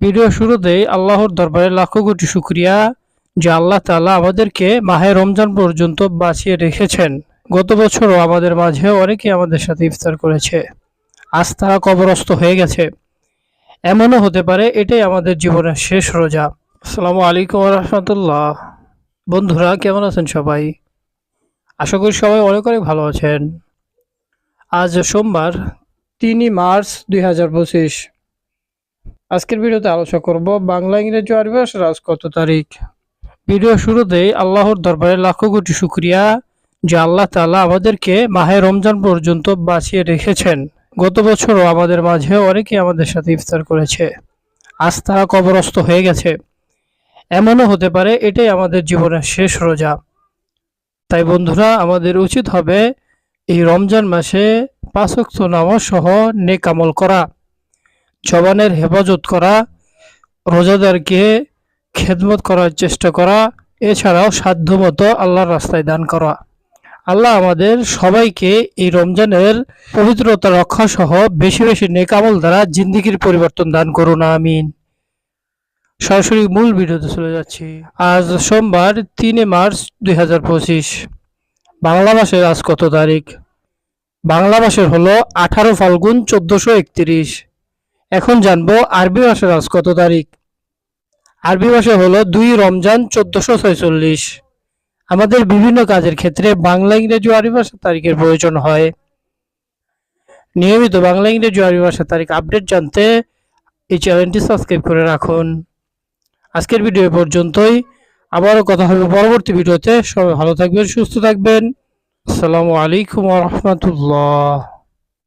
Video শুরুতেই আল্লাহর দরবারে লাখো কোটি শুক্রিয়া যে আল্লাহ তালা আমাদেরকে মাহে রমজান পর্যন্ত বাঁচিয়ে রেখেছেন। গত বছরও আমাদের মাঝে অনেকেই আমাদের সাথে ইফতার করেছে। আজ তারা কবরস্থ হয়ে গেছে। এমনও হতে পারে এটাই আমাদের জীবনের শেষ রোজা। আসসালামু আলাইকুম রহমতুল্লাহ। বন্ধুরা, কেমন আছেন সবাই? আশা করি সবাই অনেক অনেক ভালো আছেন। আজ সোমবার, তিনই মার্চ দুই হাজার পঁচিশ। আজকের ভিডিওতে আলোচনা করব বাংলা, ইংরেজি আরবি আজ কত তারিখ? ভিডিও শুরুতেই আল্লাহর দরবারে লাখো কোটি শুক্রিয়া, যে আল্লাহ তালা আমাদেরকে মাহে রমজান পর্যন্ত বাঁচিয়ে রেখেছেন। গত বছরও আমাদের মাঝে অনেকেই আমাদের সাথে ইফতার করেছে। আজ তারা কবরস্থ হয়ে গেছে। এমনও হতে পারে এটাই আমাদের জীবনের শেষ রোজা। তাই বন্ধুরা, আমাদের উচিত হবে এই রমজান মাসে পাঁচক্ত নামাজ সহ নেক করা। জবানের হেফাজত করা, রোজাদারকে খেদমত করার চেষ্টা করা, এছাড়াও সাধ্যমতো আল্লাহর রাস্তায় দান করা। আল্লাহ আমাদের সবাইকে এই রমজানের পবিত্রতা রক্ষা সহ বেশি বেশি নেকামল দ্বারা জিন্দিগির পরিবর্তন দান করুন, আমিন। সরাসরি মূল ভিডিওতে চলে যাচ্ছি। আজ সোমবার তিনে মার্চ দুই হাজার পঁচিশ। বাংলা মাসের আজ কত তারিখ? বাংলা মাসের হলো আঠারো ফাল্গুন চোদ্দশো একত্রিশ। এখন জানব আরবি মাসের আজ কত তারিখ? আরবি মাসে হলো দুই রমজান চোদ্দশো ছয়চল্লিশ। আমাদের বিভিন্ন কাজের ক্ষেত্রে বাংলা, ইংরেজি আরবি ভাষার তারিখের প্রয়োজন হয়। নিয়মিত বাংলা, ইংরেজি আরবি ভাষার তারিখ আপডেট জানতে এই চ্যানেলটি সাবস্ক্রাইব করে রাখুন। আজকের ভিডিও পর্যন্তই। আবারও কথা হবে পরবর্তী ভিডিওতে। সবাই ভালো থাকবেন, সুস্থ থাকবেন। আসসালামু আলাইকুম রহমতুল্লাহ।